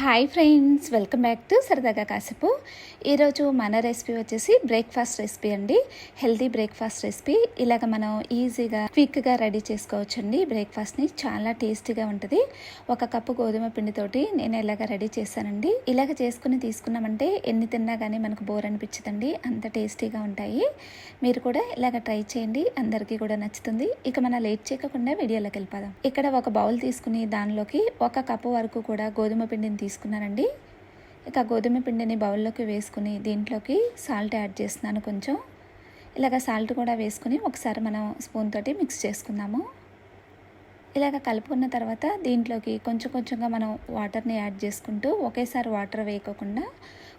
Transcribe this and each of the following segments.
Hi friends welcome back to సరదాగా కాసేపు ఈరోజు మన రెసిపీ వచ్చేసి బ్రేక్ఫాస్ట్ రెసిపీ అండి. హెల్తీ బ్రేక్ఫాస్ట్ రెసిపీ ఇలాగ మనం ఈజీగా క్విక్గా రెడీ చేసుకోవచ్చండి. బ్రేక్ఫాస్ట్ని చాలా టేస్టీగా ఉంటుంది. ఒక కప్పు గోధుమ పిండితోటి నేను ఇలాగ రెడీ చేశానండి. ఇలాగ చేసుకుని తీసుకున్నామంటే ఎన్ని తిన్నా కానీ మనకు బోర్ అనిపించదండి. అంత టేస్టీగా ఉంటాయి. మీరు కూడా ఇలాగ ట్రై చేయండి. అందరికీ కూడా నచ్చుతుంది. ఇక మన లేట్ చేయకుండా వీడియోలోకి వెళ్ళిపోదాం. ఇక్కడ ఒక బౌల్ తీసుకుని దానిలోకి ఒక కప్పు వరకు కూడా గోధుమ పిండిని తీసుకున్నానండి. ఇక గోధుమ పిండిని బౌల్లోకి వేసుకుని దీంట్లోకి సాల్ట్ యాడ్ చేస్తున్నాను కొంచెం. ఇలాగ సాల్ట్ కూడా వేసుకుని ఒకసారి మనం స్పూన్ తోటి మిక్స్ చేసుకుందాము. ఇలాగ కలుపుకున్న తర్వాత దీంట్లోకి కొంచెం కొంచెంగా మనం వాటర్ని యాడ్ చేసుకుంటూ ఒకేసారి వాటర్ వేయకోకుండా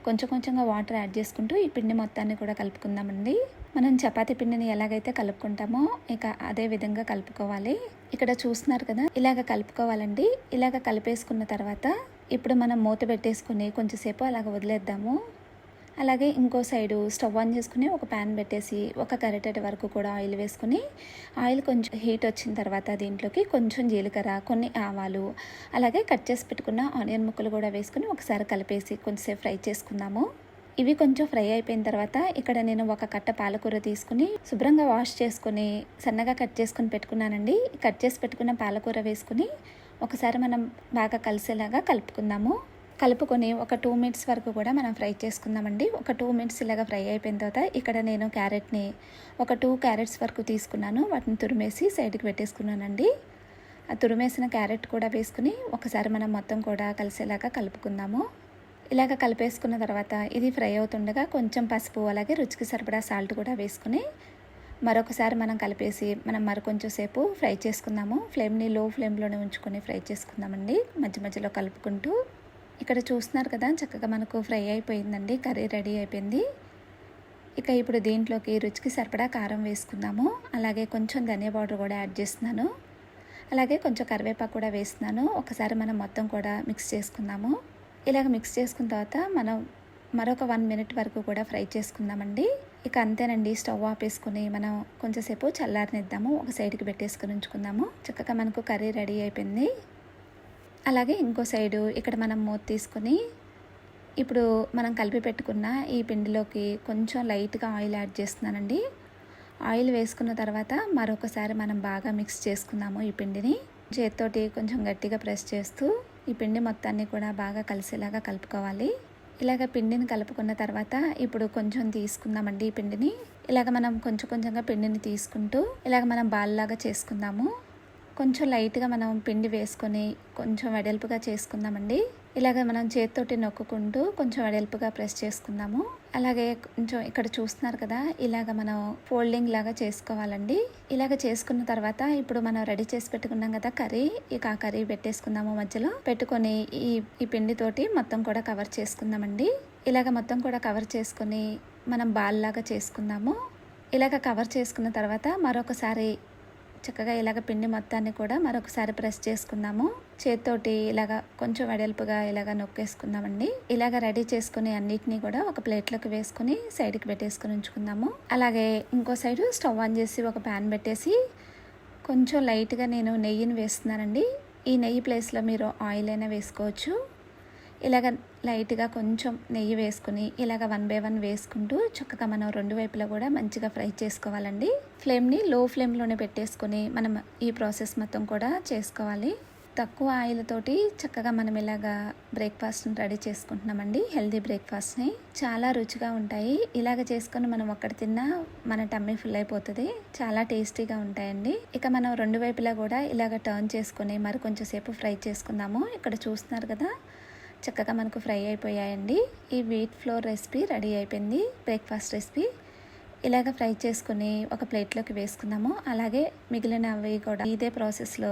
కొంచెం కొంచెంగా వాటర్ యాడ్ చేసుకుంటూ ఈ పిండి మొత్తాన్ని కూడా కలుపుకుందామండి. మనం చపాతీ పిండిని ఎలాగైతే కలుపుకుంటామో ఇక అదే విధంగా కలుపుకోవాలి. ఇక్కడ చూస్తున్నారు కదా ఇలాగ కలుపుకోవాలండి. ఇలాగ కలిపేసుకున్న తర్వాత ఇప్పుడు మనం మూత పెట్టేసుకుని కొంచెంసేపు అలాగ వదిలేద్దాము. అలాగే ఇంకో సైడు స్టవ్ ఆన్ చేసుకుని ఒక ప్యాన్ పెట్టేసి ఒక గరిటెట వరకు కూడా ఆయిల్ వేసుకుని ఆయిల్ కొంచెం హీట్ వచ్చిన తర్వాత దీంట్లోకి కొంచెం జీలకర్ర కొన్ని ఆవాలు అలాగే కట్ చేసి పెట్టుకున్న ఆనియన్ ముక్కలు కూడా వేసుకుని ఒకసారి కలిపేసి కొంచెంసేపు ఫ్రై చేసుకుందాము. ఇవి కొంచెం ఫ్రై అయిపోయిన తర్వాత ఇక్కడ నేను ఒక కట్ట పాలకూర తీసుకుని శుభ్రంగా వాష్ చేసుకుని సన్నగా కట్ చేసుకుని పెట్టుకున్నానండి. కట్ చేసి పెట్టుకున్న పాలకూర వేసుకుని ఒకసారి మనం బాగా కలిసేలాగా కలుపుకుందాము. కలుపుకొని ఒక టూ మినిట్స్ వరకు కూడా మనం ఫ్రై చేసుకుందామండి. ఒక టూ మినిట్స్ ఇలాగా ఫ్రై అయిపోయిన తర్వాత ఇక్కడ నేను క్యారెట్ని ఒక టూ క్యారెట్స్ వరకు తీసుకున్నాను. వాటిని తురిమేసి సైడ్కి పెట్టేసుకున్నానండి. ఆ తురిమేసిన క్యారెట్ కూడా వేసుకుని ఒకసారి మనం మొత్తం కూడా కలిసేలాగా కలుపుకుందాము. ఇలాగ కలిపేసుకున్న తర్వాత ఇది ఫ్రై అవుతుండగా కొంచెం పసుపు అలాగే రుచికి సరిపడా సాల్ట్ కూడా వేసుకుని మరొకసారి మనం కలిపేసి మనం మరికొంచెం సేపు ఫ్రై చేసుకుందాము. ఫ్లేమ్ని లో ఫ్లేమ్లోనే ఉంచుకొని ఫ్రై చేసుకుందామండి. మధ్య మధ్యలో కలుపుకుంటూ. ఇక్కడ చూస్తున్నారు కదా చక్కగా మనకు ఫ్రై అయిపోయిందండి కర్రీ రెడీ అయిపోయింది. ఇక ఇప్పుడు దీంట్లోకి రుచికి సరిపడా కారం వేసుకుందాము. అలాగే కొంచెం ధనియా పౌడర్ కూడా యాడ్ చేస్తున్నాను. అలాగే కొంచెం కరివేపాకు కూడా వేస్తున్నాను. ఒకసారి మనం మొత్తం కూడా మిక్స్ చేసుకుందాము. ఇలాగ మిక్స్ చేసుకున్న తర్వాత మనం మరొక వన్ మినిట్ వరకు కూడా ఫ్రై చేసుకుందామండి. ఇక అంతేనండి స్టవ్ ఆపేసుకుని మనం కొంచెంసేపు చల్లారనిద్దాము. ఒక సైడ్కి పెట్టేసుకుని ఉంచుకుందాము. చక్కగా మనకు కర్రీ రెడీ అయిపోయింది. అలాగే ఇంకో సైడు ఇక్కడ మనం మూత తీసుకొని ఇప్పుడు మనం కలిపి పెట్టుకున్న ఈ పిండిలోకి కొంచెం లైట్గా ఆయిల్ యాడ్ చేస్తున్నానండి. ఆయిల్ వేసుకున్న తర్వాత మరొకసారి మనం బాగా మిక్స్ చేసుకుందాము ఈ పిండిని. చేతితోటి కొంచెం గట్టిగా ప్రెస్ చేస్తూ ఈ పిండి మొత్తాన్ని కూడా బాగా కలిసేలాగా కలుపుకోవాలి. ఇలాగ పిండిని కలుపుకున్న తర్వాత ఇప్పుడు కొంచెం తీసుకుందామండి ఈ పిండిని. ఇలాగ మనం కొంచెం కొంచెంగా పిండిని తీసుకుంటూ ఇలాగ మనం బాల్లాగా చేసుకుందాము. కొంచెం లైట్గా మనం పిండి వేసుకొని కొంచెం వెడల్పుగా చేసుకుందామండి. ఇలాగ మనం చేతితోటి నొక్కుంటూ కొంచెం వెడల్పుగా ప్రెస్ చేసుకుందాము. అలాగే కొంచెం ఇక్కడ చూస్తున్నారు కదా ఇలాగ మనం ఫోల్డింగ్ లాగా చేసుకోవాలండి. ఇలాగ చేసుకున్న తర్వాత ఇప్పుడు మనం రెడీ చేసి పెట్టుకున్నాం కదా కర్రీ ఇక ఆ కర్రీ పెట్టేసుకుందాము మధ్యలో. పెట్టుకొని ఈ ఈ పిండితోటి మొత్తం కూడా కవర్ చేసుకుందామండి. ఇలాగ మొత్తం కూడా కవర్ చేసుకొని మనం బాల్ లాగా చేసుకుందాము. ఇలాగ కవర్ చేసుకున్న తర్వాత మరొకసారి చక్కగా ఇలాగ పిండి మొత్తాన్ని కూడా మరొకసారి ప్రెస్ చేసుకుందాము. చేత్తోటి ఇలాగ కొంచెం వెడల్పుగా ఇలాగ నొక్కేసుకుందామండి. ఇలాగ రెడీ చేసుకుని అన్నిటినీ కూడా ఒక ప్లేట్లోకి వేసుకుని సైడ్కి పెట్టేసుకుని ఉంచుకుందాము. అలాగే ఇంకో సైడు స్టవ్ ఆన్ చేసి ఒక ప్యాన్ పెట్టేసి కొంచెం లైట్గా నేను నెయ్యిని వేస్తున్నానండి. ఈ నెయ్యి ప్లేస్లో మీరు ఆయిల్ అయినా వేసుకోవచ్చు. ఇలాగ లైట్గా కొంచెం నెయ్యి వేసుకుని ఇలాగ వన్ బై వన్ వేసుకుంటూ చక్కగా మనం రెండు వైపులా కూడా మంచిగా ఫ్రై చేసుకోవాలండి. ఫ్లేమ్ని లో ఫ్లేమ్లోనే పెట్టేసుకొని మనం ఈ ప్రాసెస్ మొత్తం కూడా చేసుకోవాలి. తక్కువ ఆయిల్ తోటి చక్కగా మనం ఇలాగా బ్రేక్ఫాస్ట్ని రెడీ చేసుకుంటున్నామండి హెల్దీ బ్రేక్ఫాస్ట్ని. చాలా రుచిగా ఉంటాయి. ఇలాగ చేసుకొని మనం ఒక్కటి తిన్నా మన టమ్మీ ఫుల్ అయిపోతుంది. చాలా టేస్టీగా ఉంటాయండి. ఇక మనం రెండు వైపులా కూడా ఇలాగ టర్న్ చేసుకొని మరి కొంచెం సేపు ఫ్రై చేసుకుందాము. ఇక్కడ చూస్తున్నారు కదా చక్కగా మనకు ఫ్రై అయిపోయాయండి. ఈ వీట్ ఫ్లోర్ రెసిపీ రెడీ అయిపోయింది. బ్రేక్ఫాస్ట్ రెసిపీ ఇలాగ ఫ్రై చేసుకుని ఒక ప్లేట్లోకి వేసుకుందాము. అలాగే మిగిలినవి కూడా ఇదే ప్రాసెస్లో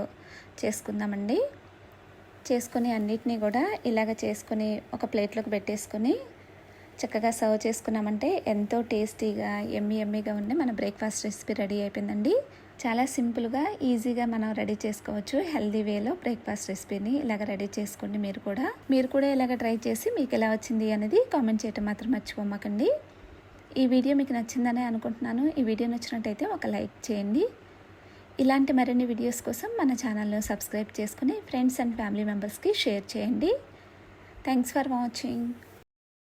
చేసుకుందామండి. చేసుకుని అన్నిటినీ కూడా ఇలాగ చేసుకొని ఒక ప్లేట్లోకి పెట్టేసుకొని చక్కగా సర్వ్ చేసుకున్నామంటే ఎంతో టేస్టీగా ఎమ్మి ఎమ్మిగా ఉండే మన బ్రేక్ఫాస్ట్ రెసిపీ రెడీ అయిపోయిందండి. చాలా సింపుల్గా ఈజీగా మనం రెడీ చేసుకోవచ్చు. హెల్దీ వేలో బ్రేక్ఫాస్ట్ రెసిపీని ఇలాగ రెడీ చేసుకోండి మీరు కూడా. మీరు కూడా ఇలాగ ట్రై చేసి మీకు ఎలా వచ్చింది అనేది కామెంట్ చేయటం మాత్రం మర్చిపోమాకండి. ఈ వీడియో మీకు నచ్చిందని అనుకుంటున్నాను. ఈ వీడియో నచ్చినట్టయితే ఒక లైక్ చేయండి. ఇలాంటి మరిన్ని వీడియోస్ కోసం మన ఛానల్ను సబ్స్క్రైబ్ చేసుకుని ఫ్రెండ్స్ అండ్ ఫ్యామిలీ మెంబర్స్కి షేర్ చేయండి. Thanks for watching.